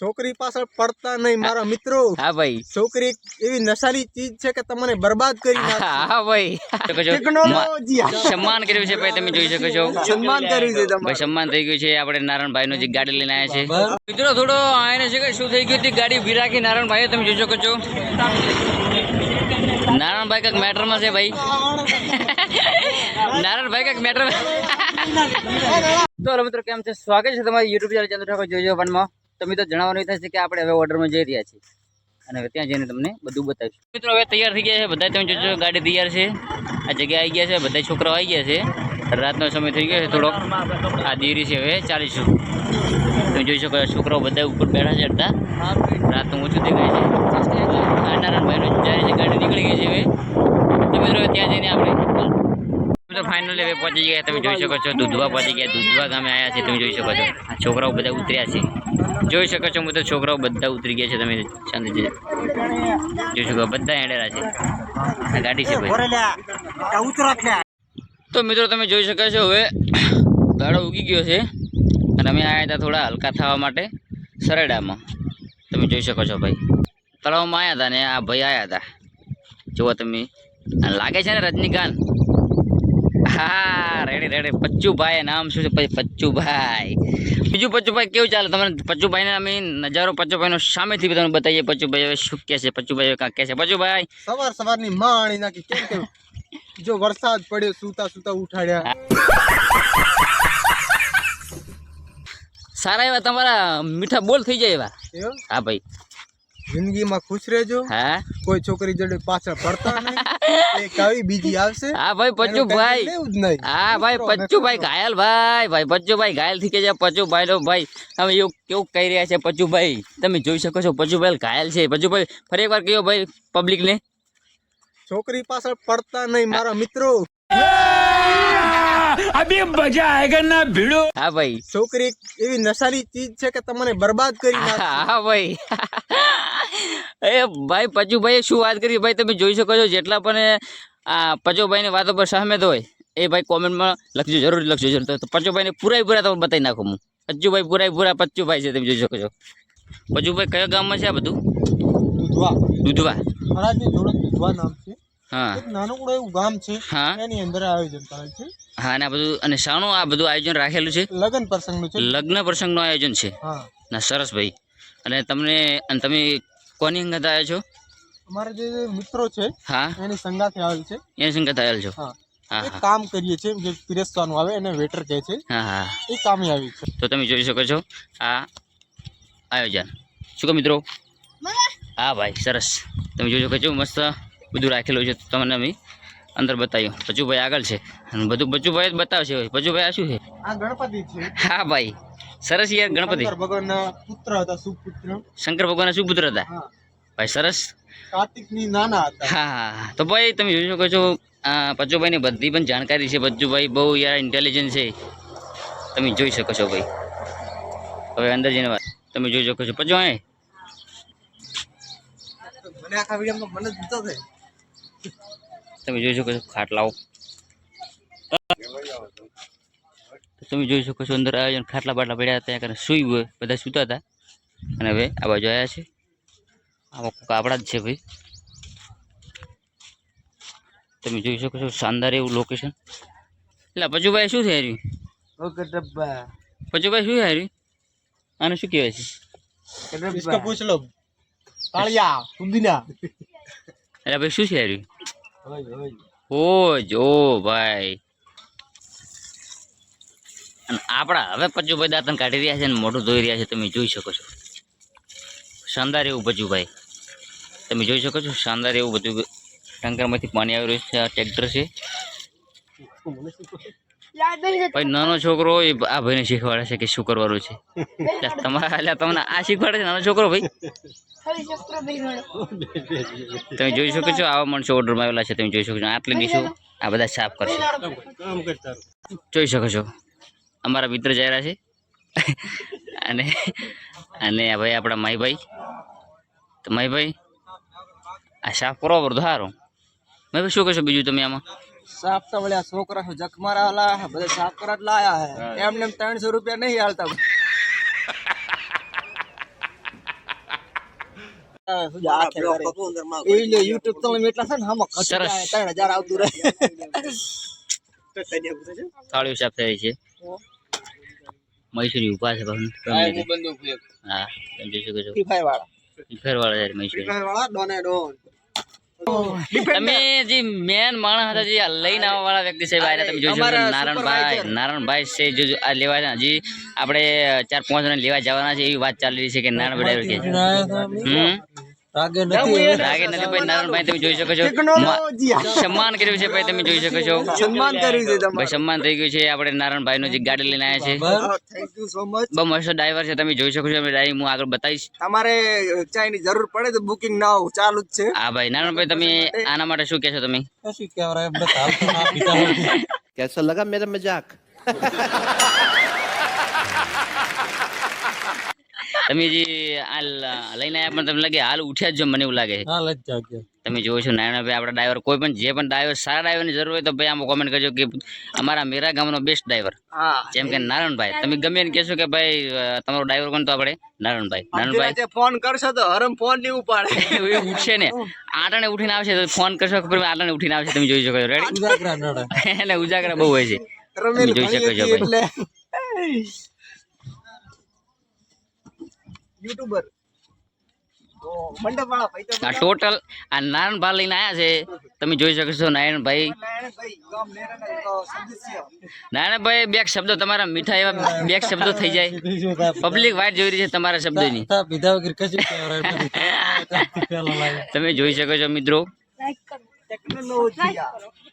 છોકરી પાછળ પડતા નહીં મારા મિત્રો. હા ભાઈ. છોકરી એવી નશાની ચીજ છે કે તમને બરબાદ કરી નાખે હા ભાઈ. ટેકનોલોજી. સન્માન કર્યું છે ભાઈ તમે જોઈ શકો છો. સન્માન કર્યું છે ભાઈ સન્માન થઈ ગયું છે. આપણે નારાયણભાઈ નું જે ગાડી લઈને આવ્યા છે. મિત્રો થોડો આને છે કે શું થઈ ગયું હતી? ગાડી ઊભી રાખી નારાયણભાઈ તમે જોઈ શકો છો. નારાયણભાઈ કાંઈક મેટરમાં છે ભાઈ. નારાયણભાઈ કાંઈક મેટર તો મિત્રો કેમ છે? સ્વાગત છે તમારી યુટ્યુબ ચેનલ ચંદ્ર ઠાકોર જોજો વનમાં. તો મિત્રો જણાવવાનું એ થશે કે આપણે હવે ઓર્ડરમાં જઈ રહ્યા છીએ. અને હવે ત્યાં જઈને તમને બધું બતાવીશું. મિત્રો હવે તૈયાર થઈ ગયા છે બધા તમે જોજો, ગાડી તૈયાર છે. આ જગ્યા આવી ગયા છે બધા છોકરાઓ આવી ગયા છે. રાતનો સમય થઈ ગયો છે થોડોક. આ દેરી છે હવે, ચાલીશું. તમે જોઈ શકો છોકરાઓ બધા ઉપર બેઠા છે અડધા. રાતનું ઓછું દેખાય છે. નારાયણભાઈનું જાય છે, ગાડી નીકળી ગઈ છે હવે. તો મિત્રો ત્યાં જઈને આપણે તો ફાઇનલી હવે પહોંચી ગયા. તમે જોઈ શકો છો, દૂધવા પહોંચી ગયા. દૂધવા ગામે આવ્યા છે, તમે જોઈ શકો છો. છોકરાઓ બધા ઉતર્યા છે. જોઈ શકો છો મિત્રો છોકરાઓ બધા ઉતરી ગયા છે. તમે શાંતિથી જોઈ શકો બધા હેડેલા છે. ગાડી છે ભાઈ. તો મિત્રો તમે જોઈ શકો છો હવે દાડો ઉગી ગયો છે. અને અમે આવ્યા હતા થોડા હલકા થવા માટે સરેડામાં તમે જોઈ શકો છો ભાઈ. તળાવમાં આવ્યા હતા ને આ ભાઈ આવ્યા હતા. જુઓ તમે. લાગે છે ને રજનીકાંત? હા રેડી રેડી પચ્ચુભાઈ નામ શું છે? પછી પચ્ચુભાઈ. બીજું પચ્ચુભાઈ કેવું ચાલે? તમને પચ્ચુભાઈને અમે નજારો પચ્ચુભાઈનો સામેથી તમને બતાવીએ. પચ્ચુભાઈ હવે શું કહે છે? પચ્ચુભાઈ કાંક કહે છે. પચ્ચુભાઈ. સવાર સવારની માણી નાખી કેમ કેમ જો વરસાદ પડ્યો સુતા સુતા ઉઠાડ્યા. સારા એવા તમારા મીઠા બોલ થઈ જાય એવા? હા ભાઈ. જિંદગીમાં ખુશ રહેજો. હા? કોઈ છોકરી જોડે પાછળ પડતા નહીં. એક આવી બીજી આવશે. હા ભાઈ પચ્ચુભાઈ. નહીં. હા ભાઈ મિત્રો, પચ્ચુભાઈ ઘાયલ ભાઈ ભાઈ પચ્ચુભાઈ ઘાયલ થઈ ગયા છે પચ્ચુભાઈ નો ભાઈ તમે એવું કેવું કહી રહ્યા છે પચ્ચુભાઈ? તમે જોઈ શકો છો પચ્ચુભાઈ ઘાયલ છે. પચ્ચુભાઈ ફરી એકવાર કયો ભાઈ પબ્લિક ને? છોકરી પાછળ પડતા નહીં મારા મિત્રો. હા ભાઈ. છોકરી એવી નશાની ચીજ છે કે તમને બરબાદ કરી હા ભાઈ. એ ભાઈ પચુભાઈ શું વાત કરી? ભાઈ તમે જોઈ શકો છો જેટલા પણ આ પચુભાઈની વાતો પર સહમત હોય એ ભાઈ કોમેન્ટમાં લખજો જરૂર લખજો જરૂર. તો પચુભાઈને પૂરા પૂરા તમે બતાવી નાખો હું. પચ્ચુભાઈ પૂરા પૂરા પચ્ચુભાઈ છે તમે જોઈ શકો છો. પચુભાઈ કયો ગામમાં છે આ બધું? દૂધવા. દૂધવા. થરાદની નામ છે. હા. નાનકડું એવું ગામ છે. હા. એની અંદર આયોજન કરેલ છે. હા અને આ બધું અને શાનું આ બધું આયોજન રાખેલું છે? લગ્ન પ્રસંગનું છે. લગ્ન પ્રસંગનું આયોજન છે? હા. ના સરસ ભાઈ. અને તમને અને તમે કોની સંગત આવ્યા છો? અમારા જે મિત્રો છે હા. એની સંગાથે આવેલ છે. એની સંગત આવેલ છો? હા. હા એક કામ કરીએ છીએ જે પીરસવાનું આવે એને વેટર કહે છે. હા હા. એ કામે આવી છે. તો તમે જોઈ શકો છો આ આયોજન. શું કહો મિત્રો? હા ભાઈ સરસ. તમે જોઈ શકો છો મસ્ત બધું રાખેલું છે. તમને અમે અંદર બતાવ્યું પચુભાઈ આગળ છે. અને બધું પચુભાઈ જ બતાવશે. પચુભાઈ આ શું છે? આ ગણપતિ છે. હા ભાઈ. સરસ યાર ગણપતિ. શંકર ભગવાનના પુત્ર હતા સુપુત્ર. શંકર ભગવાનના સુપુત્ર હતા? ભાઈ સરસ. કાર્તિકની નાના હતા. હા. તો ભાઈ તમે જોઈ શકો છો આ પચુભાઈની બધી પણ જાણકારી છે. પચુભાઈ બહુ યાર ઇન્ટેલિજન્ટ છે. તમે જોઈ શકો છો ભાઈ. હવે અંદર જઈને વાત. તમે જોઈ શકો છો. પચુભાઈ. મને આખા વિડીયોમાં મને જુદો થાય. તમે જોઈ શકો છો ખાટલાઓ તો તમે જોઈ શકો છો અંદર આવ્યો ખાટલા બાટલા પડ્યા હતા કારણ સુઈ બધા સૂતા હતા. અને હવે આ બાજુ આવ્યા છે. આમાં કાપડા જ છે ભાઈ. તમે જોઈ શકો છો શાનદાર એવું લોકેશન એટલે પજુભાઈ શું છે હાર્યું? ઓકે ડબ્બા. પજુભાઈ શું હાર્યું? આને શું કહેવાય છે? ઇસકો પૂછ ભાઈ શું છે હાર્યું? ઓ જો ભાઈ. અને આપણા હવે પચુભાઈ દાંતન કાઢી રહ્યા છે અને મોઢું ધોઈ રહ્યા છે તમે જોઈ શકો છો. શાનદાર એવું પચુભાઈ તમે જોઈ શકો છો શાનદાર એવું બધું ટંકરમાંથી પાણી આવી રહ્યું છે આ ટ્રેક્ટર છે. પછી નાનો છોકરો એ આ ભાઈને શીખવાડે છે કે શું કરવાનું છે. તમારા એટલે તમને આ શીખવાડે છે નાનો છોકરો ભાઈ? તમે જોઈ શકો છો આવા માણસો ઓર્ડરમાં આવેલા છે તમે જોઈ શકો છો. આટલી નીશું આ બધા સાફ કરશે. જોઈ શકો છો. અમારા મિત્ર જઈ છે. અને અને આ ભાઈ આપણા માઈભાઈ. તો માઈભાઈ આ સાફ કરો બધું સારું માઈભાઈ શું કહેશો બીજું તમે આમાં? સાફ તો વળ્યા છોકરા જખમારા વાલા બધા સાફ કરવા જ લાયા હે. એમને એમ ત્રણસો રૂપિયા નહીં હાલતા. યુટ્યુબ તો અમે એટલા છે ને આમાં ત્રણ હજાર આવતું રહે. થાળીઓ સાફ થઈ છે. મૈસૂરી ઊભા છે ભાઈ હા તમે જોઈ શકો છો. ફ્રી ફાયર વાળા. ફેરવાળા છે મૈસૂરી. ફ્રી ફાયર વાળા, ડોને ડોન. તમે જે મેન માણસ હતા જે આ લઈને આવવા વાળા વ્યક્તિ છે ભાઈ તમે જોઈ શકો નારાયણભાઈ supervisor. છે જો જો આ લેવા હજી આપણે ચાર પાંચ જણા લેવા જવાના છે એવી વાત ચાલી રહી છે કે નારણભાઈ ડ્રાઈવર કે છે. હમ. રાગે નથી રાગે નથી ભાઈ નારાયણભાઈ તમે જોઈ શકો છો. સન્માન કર્યું છે ભાઈ તમે જોઈ શકો છો. સન્માન કરી છે ભાઈ સન્માન થઈ ગયું છે. આપણે નારણભાઈ નો જે ગાડી લઈને આવ્યા છે. થેન્ક યુ સો મચ બહુ મસ્ત ડ્રાઈવર છે તમે જોઈ શકો છો. ડ્રાઈવ હું આગળ બતાવીશ. તમારે ચાઈની જરૂર પડે તો બુકિંગ ના હોવ ચાલુ જ છે. હા ભાઈ નારણભાઈ તમે આના માટે શું કહેશો તમે? શું કહેવાય કેસો લગા મેરા મજાક. તમે જે આ લઈને આવ્યા પણ તમને લાગે હાલ ઉઠ્યા જ જો મને એવું લાગે છે. તમે જોવો છો નારાયણભાઈ આપણા ડ્રાઈવર કોઈ પણ જે પણ ડ્રાઈવર સારા ડ્રાઈવરની જરૂર હોય તો ભાઈ આમાં કોમેન્ટ કરજો કે અમારા મેરા ગામનો બેસ્ટ ડ્રાઈવર જેમ કે નારાયણભાઈ તમે ગમે એને કહેશો કે ભાઈ તમારો ડ્રાઈવર કોણ તો આપણે? નારાયણભાઈ નારાયણભાઈ ફોન કરશો તો હરમ ફોન નહીં ઉપાડે એ ઉઠશે ને. આટણે ઉઠીને આવશે તો ફોન કરશો ખબર આટણે ઉઠીને આવશે તમે જોઈ શકો છો. રેડી એને ઉજાગરા બહુ હોય છે. તમે જોઈ શકો છો ભાઈ. એટલે. યુટ્યુબર આ ટોટલ આ નારાયણભાઈ લઈને આવ્યા છે. તમે જોઈ શકો છો નારાયણભાઈ નારાયણભાઈ બે શબ્દો તમારા મીઠા એવા બે શબ્દો થઈ જાય. પબ્લિક વાઇટ જોઈ રહી છે તમારા શબ્દોની. તમે જોઈ શકો છો મિત્રો.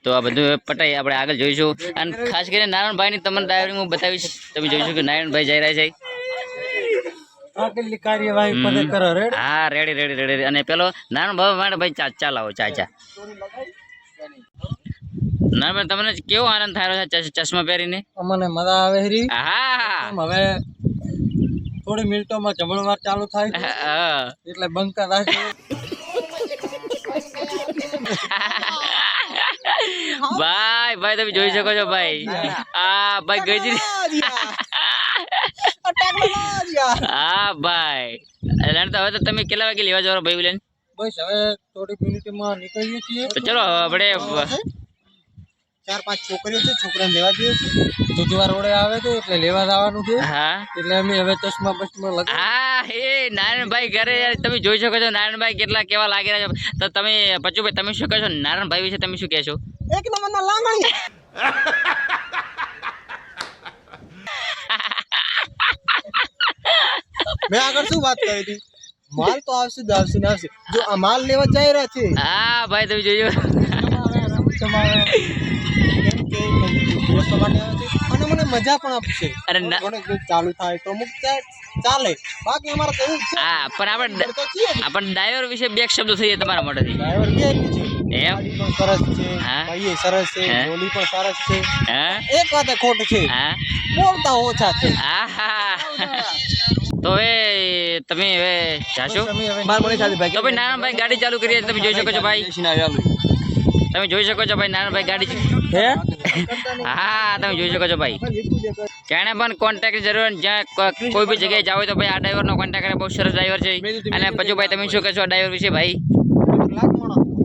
તો આ બધું પટાઈ આપણે આગળ જોઈશું. અને ખાસ કરીને નારાયણભાઈની તમને ડાયરી હું બતાવીશ. તમે જોઈશું કે નારાયણભાઈ જઈ રહ્યા છે. હા રેડી રેડી રેડી અને પેલો નારાયણભાઈ માટે ભાઈ ચા ચા લાવો ચા. ચા નારાયણભાઈ તમને કેવો આનંદ થાય રહ્યો છે ચશ્મા પહેરીને? અમને મજા આવે હરી હા હવે થોડી મિનિટોમાં જમણવાર ચાલુ થાય હા એટલે બંકા રાખજો. ભાઈ ભાઈ તમે જોઈ શકો છો ભાઈ. આ ભાઈ ગજરી હા ભાઈ. એટલે તો હવે તો તમે કેટલા વાગે લેવા જવાનો ભાઈ લઈને બસ હવે થોડી મિનિટમાં નીકળીએ છીએ. તો ચલો આપણે ચાર પાંચ છોકરીઓ છે છોકરાને લેવા જઈએ છે દૂધવાર રોડે આવે છે એટલે લેવા જવાનું છે. હા. એટલે અમે હવે ચશ્મા બસમાં લગાવી હા એ નારાયણભાઈ ઘરે યાર તમે જોઈ શકો છો નારાયણભાઈ કેટલા કેવા લાગી રહ્યા છો. તો તમે પચુભાઈ તમે શું કહેશો નારાયણભાઈ વિશે તમે શું કહેશો? એક નંબરના લાંગણી. મેં આગળ શું વાત કરી હતી? માલ તો આવશે જ આવશે ને આવશે. જો આ માલ લેવા જઈ રહ્યા છે. હા ભાઈ તમે જોજો. અને મને મજા પણ આપશે. અરે ચાલુ થાય તો અમુક ચાલે. બાકી અમારે તો એવું છે. હા પણ આપણે આપણે ડ્રાઈવર વિશે બે શબ્દો થઈએ તમારા માટે ડ્રાઈવર કે ગાડી પણ સરસ છે હા. સરસ છે બોલી પણ સરસ છે. એક વાતે ખોટ છે. બોલતા ઓછા છે. તો હવે તમે હવે જાશો? માર મને ભાઈ. તો ભાઈ નારાયણભાઈ ગાડી ચાલુ કરીએ તમે જોઈ શકો છો ભાઈ. તમે જોઈ શકો છો ભાઈ નારાયણભાઈ ગાડી હે? હા તમે જોઈ શકો છો ભાઈ. જાણે પણ કોન્ટેક્ટ જરૂર જ્યાં કોઈ બી જગ્યાએ જાવ તો ભાઈ આ ડ્રાઈવરનો કોન્ટેક્ટ કરે. બહુ સરસ ડ્રાઈવર છે. અને પછી ભાઈ તમે શું કહેશો આ ડ્રાઈવર વિશે ભાઈ?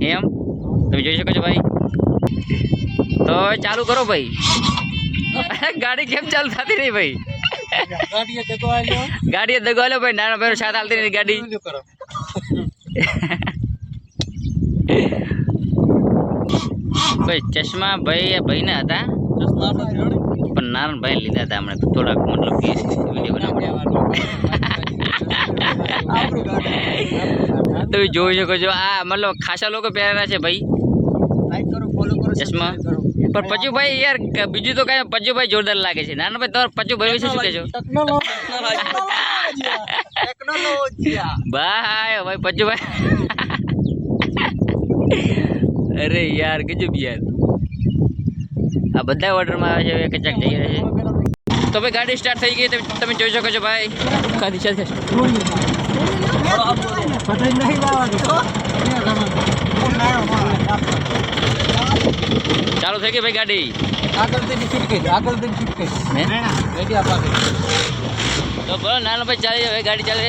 એમ? તમે જોઈ શકો છો ભાઈ. તો ચાલુ કરો ભાઈ. ગાડી કેમ ચાલુ થતી નહીં ભાઈ? ગાડીએ દગો આલ્યો ભાઈ નાના ભાઈ સાથ હાલતી નહીં ગાડી. ભાઈ ચશ્મા ભાઈ ભાઈ ના હતા. ચશ્મા આપણે ભાઈ પણ લીધા હતા હમણાં થોડાક મતલબ કે વીડિયો બનાવવા. તમે જોઈ શકો છો આ મતલબ ખાસા લોકો પહેરેલા છે ભાઈ લાઈક કરો ફોલો કરો ચશ્મા? પણ પચુભાઈ યાર બીજું તો કઈ પચુભાઈ જોરદાર લાગે છે. નાના ભાઈ તમારે પચુભાઈ વિશે શું ટેકનોલોજી. ભાઈ ભાઈ પચુભાઈ અરે યાર ગજબ યાર. આ બધા ઓર્ડરમાં આવે છે કચાક જઈ રહ્યા છે. તો ભાઈ ગાડી સ્ટાર્ટ થઈ ગઈ તમે તમે જોઈ શકો છો ભાઈ. ખાધી ચાલ ચાલુ થઈ ગઈ ભાઈ ગાડી. આગળથી શૂટ કરી આગળથી શૂટ કરી હે? રેડી આપા તો તો બોલો નાના ભાઈ ચાલી હવે ગાડી ચાલે.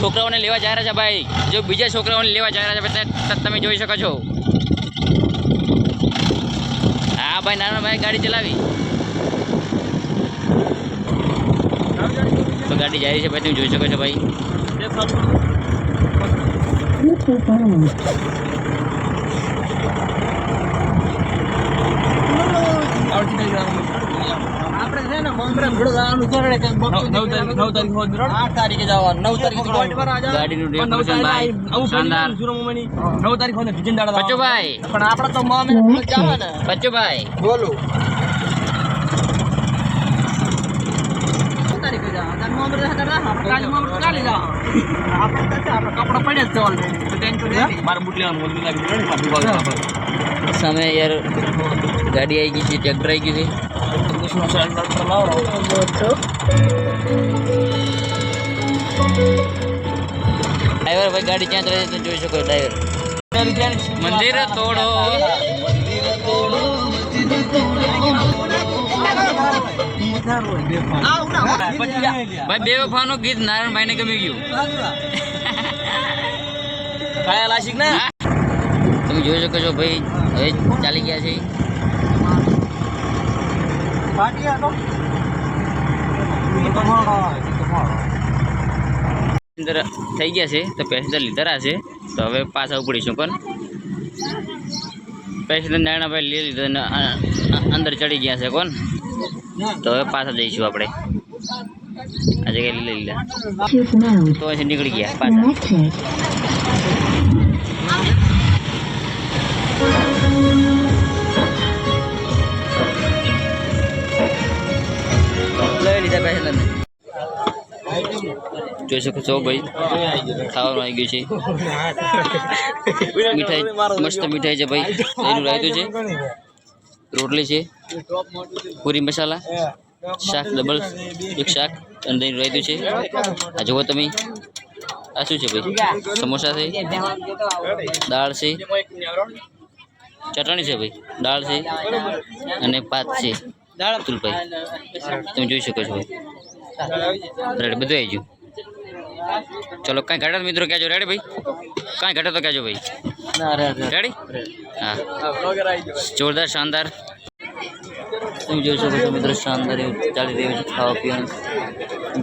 છોકરાઓને લેવા જાય રહ્યા છે ભાઈ. જો બીજા છોકરાઓને લેવા જાય રહ્યા છે ભાઈ તમે જોઈ શકો છો. હા ભાઈ નાના ભાઈ ગાડી ચલાવી. તો ગાડી જાય છે ભાઈ તમે જોઈ શકો છો ભાઈ. આપણે છે ને બોમ્બે ભેળું જવાનું છે ને નવ તારીખ નવ તારીખ હોત. આઠ તારીખે જવાનું નવ તારીખે point પર આ જાવ. ગાડીનું ડેકોરેશન ભાઈ શાનદાર. સુરમની નવ તારીખ હોય ને બીજી દાડા બચ્ચુભાઈ. પણ આપણે તો મોમે બચ્ચુભાઈ. બોલો. રાહ. આપણે કપડા પડ્યા જ છે. મારે બુટ લેવાનું મોજું લાગી. સામે યાર ગાડી આવી ગઈ છે ટ્રેક્ટર આવી ગયું છે. ડ્રાઈવર ભાઈ ગાડી ક્યાં ચલાવી તમે જોઈ શકો ડ્રાઈવર મંદિર તોડો. ભાઈ બે વફાનું ગીત નારાયણભાઈ ને ગમી ગયું. કાયા લાશિક ના? તમે જોઈ શકો છો ભાઈ હવે ચાલી ગયા છે. અંદર થઈ ગયા છે તો પેસેન્જર લીધા છે. તો હવે પાછા ઉપડીશું પણ. પેસેન્જર નારાયણભાઈ લઈ લીધો અને અંદર ચડી ગયા છે કોણ? તો હવે પાછા જઈશું આપણે. આ જગ્યાએ લઈ લીધા. તો પછી નીકળી ગયા પાછા. Connected. લઈ લીધા જોઈ શકો છો ભાઈ, ખાવાનું આવી ગયું છે. મીઠાઈ, મસ્ત મીઠાઈ છે ભાઈ. એનું રાયતું છે. રોટલી છે. પૂરી મસાલા, શાક ડબલ એક શાક, અને દહીં રાયતું છે. આ જુઓ તમે. આ શું છે ભાઈ? સમોસા છે. દાળ છે. ચટણી છે ભાઈ. દાળ છે. અને ભાત છે. અતુલભાઈ તમે જોઈ શકો છો. ભાઈ રેડી બધું આવી ગયું. ચલો કાંઈ ઘટે તો મિત્રો કહેજો. રેડી ભાઈ? કાંઈ ઘટે તો કહેજો ભાઈ. રેડી હા. જોરદાર શાનદાર. તમે જોઈ શકો છો મિત્રો શાનદાર એવું ચાલી રહ્યું છે ખાવા પીવાનું.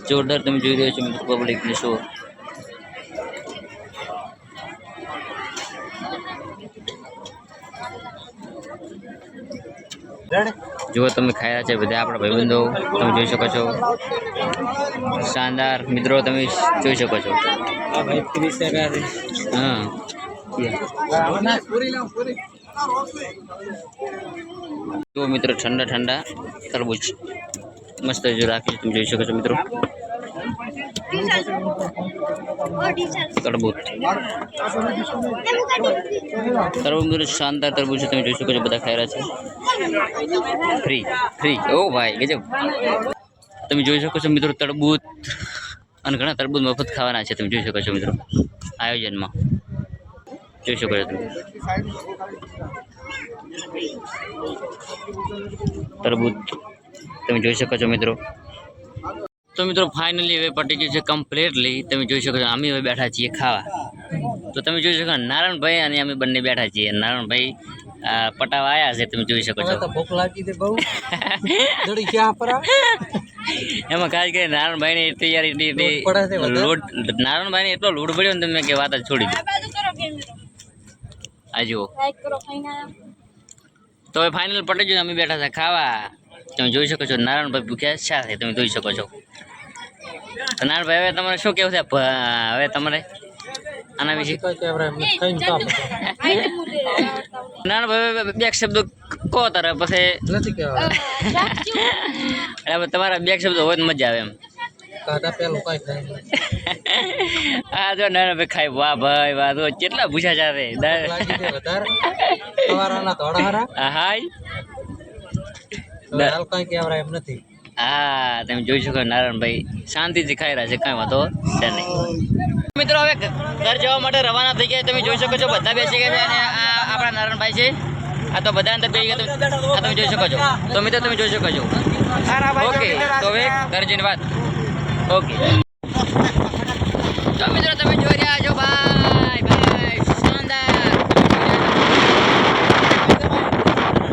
જોરદાર તમે જોઈ રહ્યો છો મિત્રો પબ્લિકને શો જુઓ તમે ખાયા છે બધા આપણા ભાઈબંધો, તમે જોઈ શકો છો. શાનદાર મિત્રો તમે જોઈ શકો છો. હા. જુઓ મિત્રો ઠંડા ઠંડા તરબૂચ મસ્ત જો રાખી તમે જોઈ શકો છો મિત્રો. તરબૂચ. તરબૂચ શાનદાર તરબૂચ છે, તમે જોઈ શકો છો, બધા ખાઈ છે. ફ્રી ફ્રી ઓ ભાઈ, ગજબ. તમે જોઈ શકો છો, મિત્રો, તરબૂચ. અને ઘણા તરબૂચ મફત ખાવાના છે, તમે જોઈ શકો છો, મિત્રો, આયોજનમાં. જોઈ શકો છો તમે. તરબૂચ. તમે જોઈ શકો છો, મિત્રો તો મિત્રો ફાઇનલી હવે પટી ગયું છે કમ્પ્લીટલી તમે જોઈ શકો છો અમે હવે બેઠા છીએ ખાવા. તો તમે જોઈ શકો નારાયણભાઈ અને અમે બંને બેઠા છીએ. નારાયણભાઈ આ પટાવા આવ્યા છે તમે જોઈ શકો છો. તો ભૂખ લાગી હતી બહુ. જડી ક્યાં પર? આ? એમાં ખાસ કરી નારાયણભાઈને એટલી યાર એટલી એટલી લોટ પડે છે વધારે? લોટ નારાયણભાઈને એટલો લોટ પડ્યો ને તમે કે વાત જ છોડી દો. આ જુઓ. તો હવે ફાઇનલ પટી ગયું અમે બેઠા હતા ખાવા. તમે જોઈ શકો છો નારાયણભાઈ ભૂખ્યા શા છે તમે જોઈ શકો છો. તો નારાયણભાઈ હવે તમારે શું કેવું છે? હવે તમારે આના વિશે? હવે બે શબ્દો કહો તારે પછી. નથી કહેવાય. હવે તમારા બે શબ્દો હોય તો મજા આવે એમ. પેલું કઈ આ જો નારાયણભાઈ ખાય. વાહ ભાઈ વાહ. તો કેટલા ભૂસા સવારના ધોળા હારા હાય. હાલ કઈ કહેવાય એમ નથી. હા, તમે જોઈ શકો નારાયણભાઈ. શાંતિથી ખાઈ રહ્યા છે, કાંઈ વાંધો છે નહીં. મિત્રો, હવે ઘર જવા માટે રવાના થઈ ગયા. તમે જોઈ શકો છો, બધા બેસી ગયા છે અને આ આપણા નારાયણભાઈ છે. આ તો બધા અંદર બેસી ગયા. આ તમે જોઈ શકો છો. તો મિત્રો, તમે જોઈ શકો છો. ઓકે, તો હવે ઘર જઈને વાત. ઓકે. તો મિત્રો, તમે જોઈ રહ્યા છો ભાઈ ભાઈ શાનદાર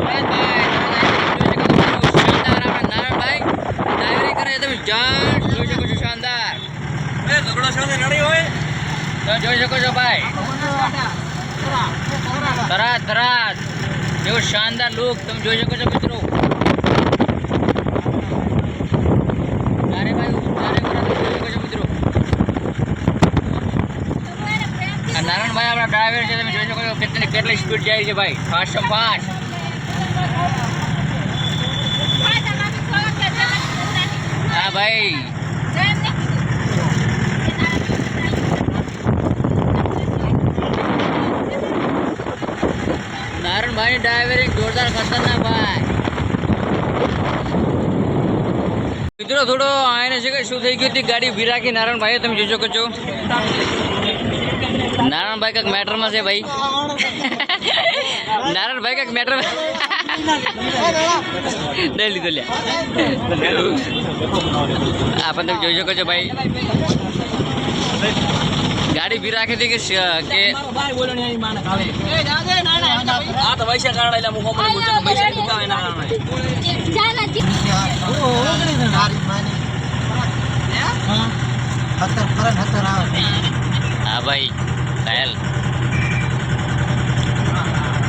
ભાઈ, ભાઈ, તમે જોઈ શકો છો, શાનદાર આપણા નારાયણભાઈ ડાયરી કરે છે તમે જાણ જોઈ શકો છો શાનદાર તો જોઈ શકો છો ભાઈ. તરાત તરાત એવો શાનદાર લુક તમે જોઈ શકો છો મિત્રો. નારાયણભાઈ આપણા ડ્રાઈવર છે, તમે જોઈ શકો છો કેટલી કેટલી સ્પીડ જાય છે ભાઈ. ફાસ્ટ ફાસ્ટ હા ભાઈ. નારાયણભાઈની ડ્રાઈવરિંગ જોરદાર ખતરનાક ભાઈ. મિત્રો થોડો આને છે કે શું થઈ ગયું હતી? ગાડી ઊભી રાખી નારાયણભાઈ તમે જોઈ શકો છો. નારાયણભાઈ કંઈક મેટરમાં છે ભાઈ. નારાયણભાઈ કંઈક મેટરમાં લઈ લીધો લ્યા. આ પણ તમે જોઈ શકો છો ભાઈ. ગાડી ઊભી રાખી હતી કે શ- કે તારી માની હા? હતર ફરન હતર આવે. હા ભાઈ ઘાયલ ક્યાં ચંદી તારા આવી ગયા હોય હા બી ચંદી ના જાને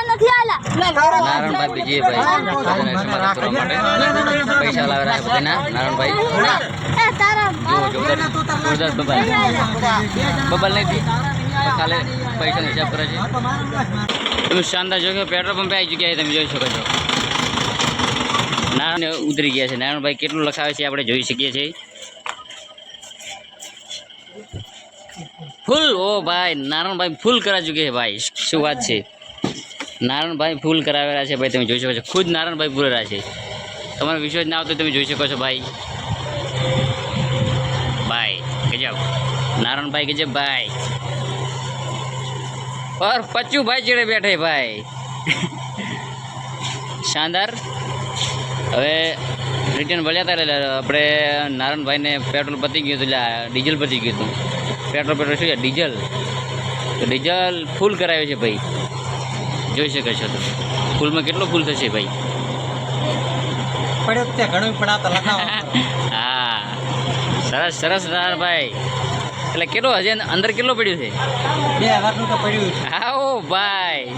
નથી આયા લે મારા તારા મારા નથી આયા નારાયણભાઈ બીજી ભાઈ પૈસા બધાના જોરદાર બબલ. બબલ નથી પણ પૈસાનો હિસાબ કરે છે. તમે શાનદાર જો કે પેટ્રોલ પંપે આવી ચૂક્યા છે તમે જોઈ શકો છો. નારાયણ ઉતરી ગયા છે. નારાયણભાઈ કેટલું લખાવે છે આપણે જોઈ શકીએ છીએ. ફૂલ ઓ ભાઈ નારાયણભાઈ ફૂલ કરા ચૂકે છે ભાઈ. શું વાત છે. નારાયણભાઈ ફૂલ કરાવેલા છે ભાઈ, તમે જોઈ શકો છો. ખુદ નારણભાઈ પૂરેલા છે. તમારો વિશ્વાસ ના આવતો તમે જોઈ શકો છો ભાઈ. ભાઈ, ગજબ. નારણભાઈ ગજબ ભાઈ. પર ભાઈ ચેડે બેઠે ભાઈ. શાનદાર. હવે રિટર્ન ભર્યા હતા આપણે નારણભાઈને પેટ્રોલ પતી ગયું હતું એટલે ડીઝલ પતી ગયું હતું. પેટ્રોલ પેટ્રોલ શું છે? ડીઝલ તો ડીઝલ ફૂલ કરાવ્યું છે ભાઈ. જોઈ શકો છો તમે ફૂલમાં કેટલો ફૂલ થશે ભાઈ? હા. સરસ સરસ નારાયણભાઈ એટલે કેટલો હજી અંદર કેટલો પડ્યું છે? બે હજારનું તો પડ્યું છે હા ઓ ભાઈ.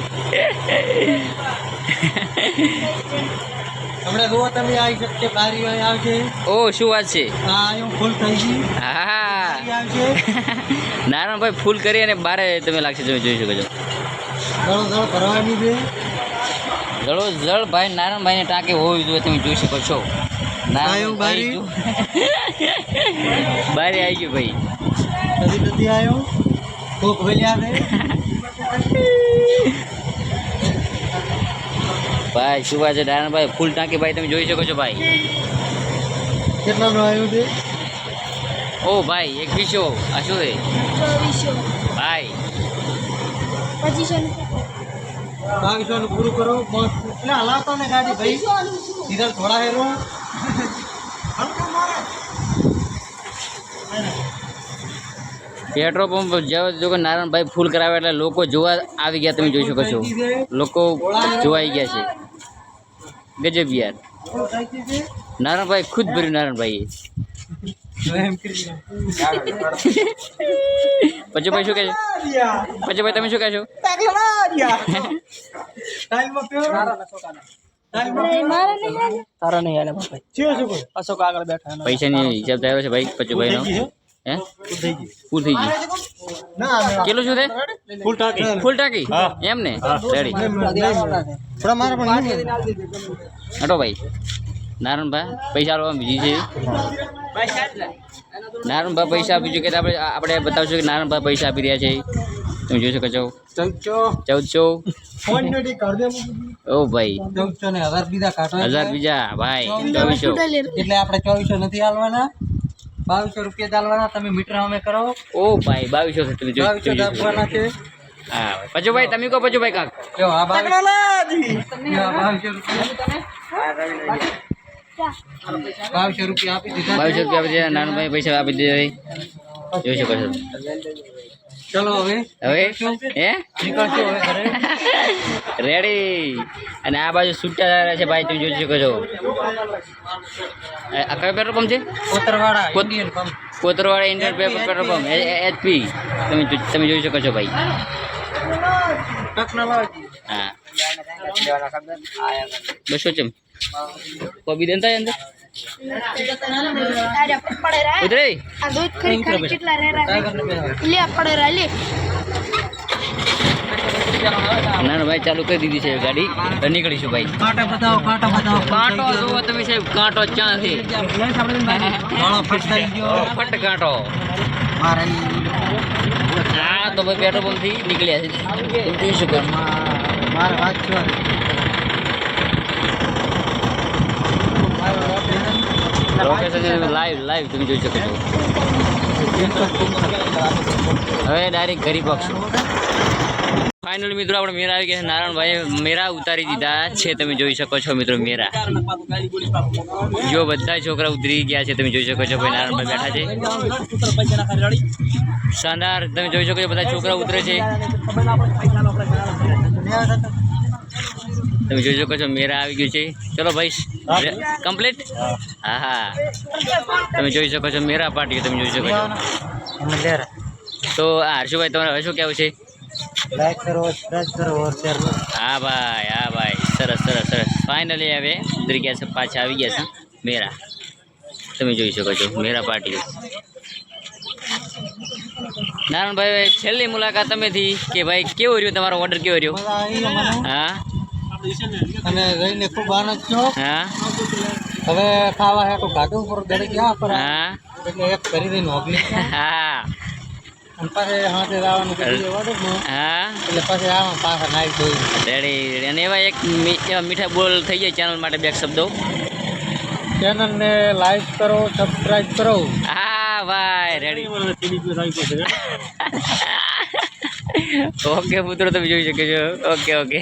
હમણાં જુઓ તમે આવી શકશે બારી આવશે. ઓ શું વાત છે? હા એમ ફૂલ થઈ ગઈ. હા. નારાયણભાઈ ફૂલ કરી અને બારે તમે લાગશે તમે જોઈ શકો છો. ઘણો ઘણો ભરવાની છે. જળો જળ ભાઈ નારાયણભાઈને ટાંકી હોવી જોઈએ તમે જોઈ શકો છો. આવ્યું બારી? આવી ગયો ભાઈ. નથી નથી આવ્યો? કોક વેલ્યા ભાઈ શું વાત છે? નારાયણભાઈ ફૂલ ટાંકી ભાઈ તમે જોઈ શકો છો ભાઈ. કેટલાનું આવ્યું છે? ઓ ભાઈ એક વિશો આ શું છે? ભાઈ. બાવીસોનું પૂરું કરો. બસ એટલે હલાવતો ને ગાડી ભાઈ. સીધા થોડા હેરો. પેટ્રોલ પંપ જેવો જો કે નારાયણભાઈ ફૂલ કરાવે એટલે લોકો જોવા આવી ગયા તમે જોઈ શકો છો. લોકો જોવાઈ ગયા છે. ગજબ યાર. નારાયણભાઈ ખુદ ભર્યું નારાયણભાઈએ. કરી પછી ભાઈ શું કહે છે પછી ભાઈ તમે શું કહે છો ટાઈમમાં પ્યોર મારા નહીં આયા તારા નહીં આલે બાપા ચિયો શું કોઈ અશોક આગળ બેઠા એનો. પૈસાની હિસાબ થયો છે ભાઈ પછી ભાઈનો હે ફૂલ થઈ ગયું ના કેટલું શું છે ફૂલ ટાંકી ફૂલ ટાંકી એમ ને રેડી થોડા મારા પણ નહીં હટો ભાઈ નારાયણભાઈ પૈસા આલવા બીજી છે. નારણભાઈ પૈસા આપી ચૂકે આપણે આપણે બતાવશું કે નારણભાઈ પૈસા આપી રહ્યા છે. તમે જોઈ શકો છો. ચૌદસો. ચૌદસો. ફોન નથી કર દે ઓ ભાઈ. હજાર બીજા હજાર બીજા ભાઈ ચોવીસો. એટલે આપણે ચોવીસો નથી હાલવાના. બાવીસો રૂપિયા ચાલવાના તમે મીટર અમે કરો. ઓ ભાઈ બાવીસો છે. તમે જોઈ આપવાના છે. હા પચુ ભાઈ તમે કહો પચુ ભાઈ કાક. જો આ જો આ બાવીસો રૂપિયા. બાવીસો રૂપિયા આપી દીધા બાવીસો રૂપિયા આપી દીધા નાનભાઈ પૈસા આપી દીધા જોઈ શકો છો. ચલો હવે હવે? હે? નીકળશું હવે રેડી અને આ બાજુ છૂટા છે ભાઈ તમે જોઈ શકો છો. આ કયો પેટ્રોલ પંપ છે? Kotarwada Indian pump Kotarwada Indian petrol pump HP તમે તમે જોઈ શકો છો ભાઈ. ટેકનોલોજી હા. બસો ચમ. કોબી દેન થાય અંદર અરે પડે રે ઉતરે આ દૂધ ખરી ખરી કેટલા રે રે લે પડે રે લે ના ના ભાઈ ચાલુ કરી દીધી છે ગાડી હવે નીકળીશું ભાઈ કાંટા બતાવો કાંટા બતાવો કાંટો જુઓ તમે સાહેબ કાંટો ક્યાં છે માળો ફિટ થઈ ગયો ફટ કાંટો મારે હા તો ભાઈ પેટ્રોલ પંપથી નીકળ્યા છે તમે જોઈ શકો છો મારે વાત છો લાઈવ લાઈવ તમે જોઈ શકો છો. હવે ડાયરેક્ટ ઘરી પક્ષ. ફાઇનલ મિત્રો, આપણે મેરા આવી ગયા છે. નારાયણભાઈ મેરા ઉતારી દીધા છે. તમે જોઈ શકો છો મિત્રો મેરા જો બધા છોકરા ઉતરી ગયા છે, તમે જોઈ શકો છો ભાઈ નારાયણભાઈ બેઠા છે. શાનદાર, તમે જોઈ શકો છો બધા છોકરા ઉતરે છે. તમે જોઈ શકો છો મેરા આવી ગયું છે. ચલો ભાઈ કમ્પ્લીટ હા. હા તમે જોઈ શકો છો મેરા પાટી તમે જોઈ શકો છો. તો હર્ષુભાઈ તમારે હવે શું કહેવું છે હા ભાઈ હા ભાઈ. સરસ સરસ સરસ. ફાઇનલી હવે ઉતરી ગયા છે પાછા આવી ગયા છે મેરા. તમે જોઈ શકો છો મેરા પાટી નારાયણભાઈ છેલ્લી મુલાકાત તમેથી કે ભાઈ કેવો રહ્યો તમારો ઓર્ડર કેવો રહ્યો? હા? અને રહીને ખૂબ આનંદ થયો. હા હવે ખાવા તો ગાડું ઉપર ગળી ગયા પર હા એટલે એક કરી દઈને હોગી હા અને પાછે હાથે ઓર્ડરનું હા એટલે પછી આમાં પાછા નાઈ રેડી રેડી અને એવા એક એવા મીઠા બોલ થઈ જાય ચેનલ માટે બે શબ્દો. ચેનલને લાઈક કરો સબસ્ક્રાઇબ કરો. હા ભાઈ રેડી ઓકે પુત્ર તમે જોઈ શકે છો. Okay okay